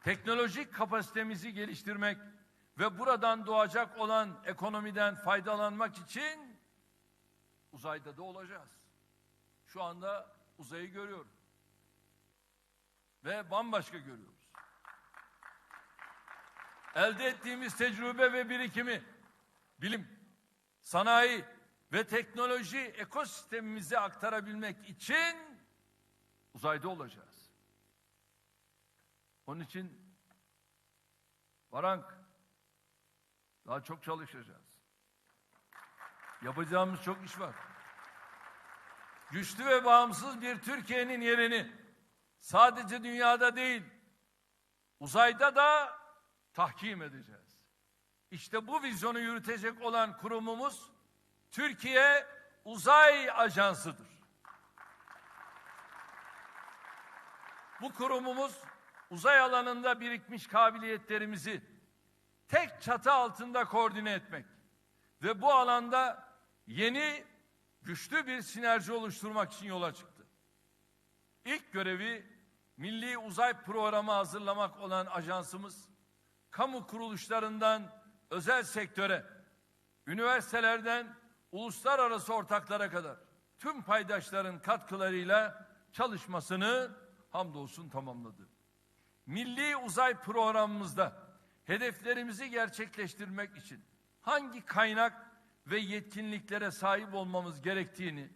teknolojik kapasitemizi geliştirmek ve buradan doğacak olan ekonomiden faydalanmak için uzayda da olacağız. Şu anda uzayı görüyorum. Ve bambaşka görüyoruz. Elde ettiğimiz tecrübe ve birikimi, bilim, sanayi ve teknoloji ekosistemimize aktarabilmek için uzayda olacağız. Onun için Varank daha çok çalışacağız. Yapacağımız çok iş var. Güçlü ve bağımsız bir Türkiye'nin yerini sadece dünyada değil, uzayda da tahkim edeceğiz. İşte bu vizyonu yürütecek olan kurumumuz Türkiye Uzay Ajansı'dır. Bu kurumumuz uzay alanında birikmiş kabiliyetlerimizi tek çatı altında koordine etmek ve bu alanda yeni güçlü bir sinerji oluşturmak için yola çıktı. İlk görevi Milli Uzay Programı hazırlamak olan ajansımız, kamu kuruluşlarından özel sektöre, üniversitelerden uluslararası ortaklara kadar tüm paydaşların katkılarıyla çalışmasını hamdolsun tamamladı. Milli Uzay Programımızda hedeflerimizi gerçekleştirmek için hangi kaynak ve yetkinliklere sahip olmamız gerektiğini,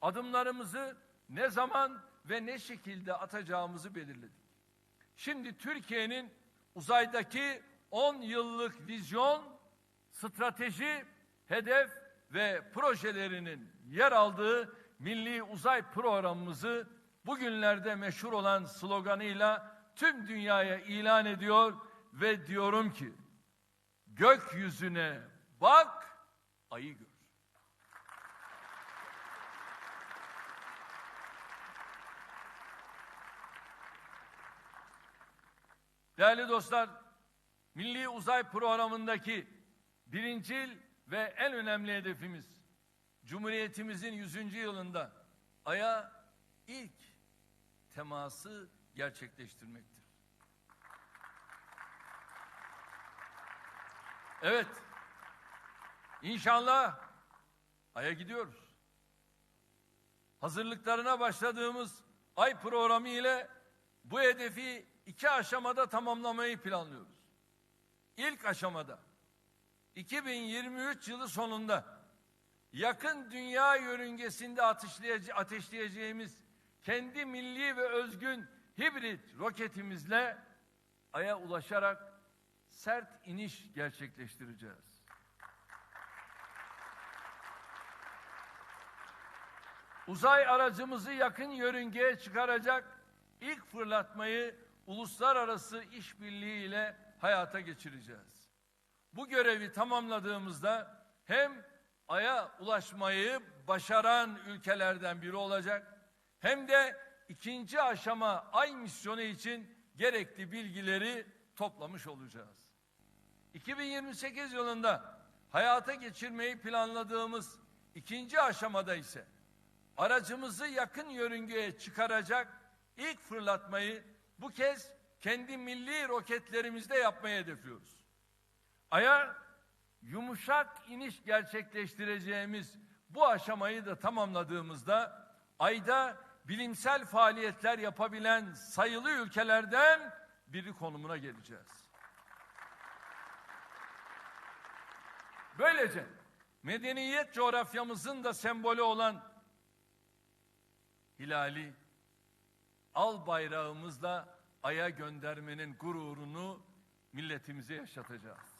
adımlarımızı ne zaman ve ne şekilde atacağımızı belirledik. Şimdi Türkiye'nin uzaydaki 10 yıllık vizyon, strateji, hedef ve projelerinin yer aldığı Milli Uzay Programımızı bugünlerde meşhur olan sloganıyla tüm dünyaya ilan ediyor ve diyorum ki gökyüzüne bak ayı gör. Değerli dostlar, Milli Uzay Programı'ndaki birincil ve en önemli hedefimiz Cumhuriyetimizin 100. yılında Ay'a ilk teması gerçekleştirmektir. Evet, inşallah Ay'a gidiyoruz. Hazırlıklarına başladığımız Ay programı ile bu hedefi iki aşamada tamamlamayı planlıyoruz. İlk aşamada 2023 yılı sonunda yakın dünya yörüngesinde ateşleyece ateşleyeceğimiz kendi milli ve özgün hibrit roketimizle Ay'a ulaşarak sert iniş gerçekleştireceğiz. Uzay aracımızı yakın yörüngeye çıkaracak ilk fırlatmayı uluslararası işbirliği ile hayata geçireceğiz. Bu görevi tamamladığımızda hem Ay'a ulaşmayı başaran ülkelerden biri olacak hem de ikinci aşama Ay misyonu için gerekli bilgileri toplamış olacağız. 2028 yılında hayata geçirmeyi planladığımız ikinci aşamada ise aracımızı yakın yörüngeye çıkaracak ilk fırlatmayı bu kez kendi milli roketlerimizde yapmayı hedefliyoruz. Ay'a yumuşak iniş gerçekleştireceğimiz bu aşamayı da tamamladığımızda Ay'da bilimsel faaliyetler yapabilen sayılı ülkelerden biri konumuna geleceğiz. Böylece medeniyet coğrafyamızın da sembolü olan hilali al bayrağımızla aya göndermenin gururunu milletimize yaşatacağız.